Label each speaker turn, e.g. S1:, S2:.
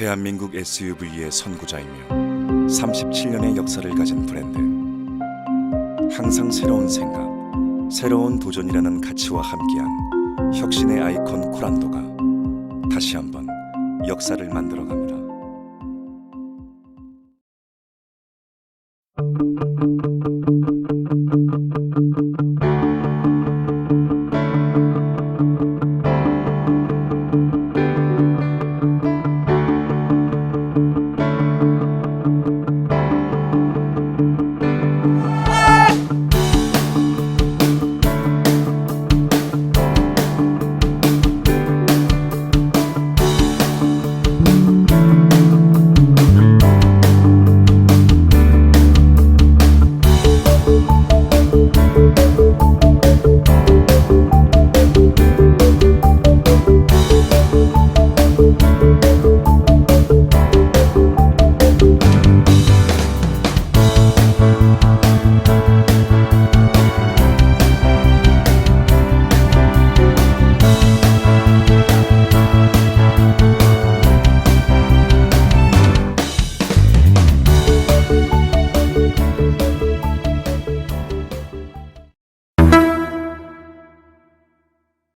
S1: 대한민국 SUV의 선구자이며 37년의 역사를 가진 브랜드. 항상 새로운 생각, 새로운 도전이라는 가치와 함께한 혁신의 아이콘 코란도가 다시 한번 역사를 만들어 갑니다. thank you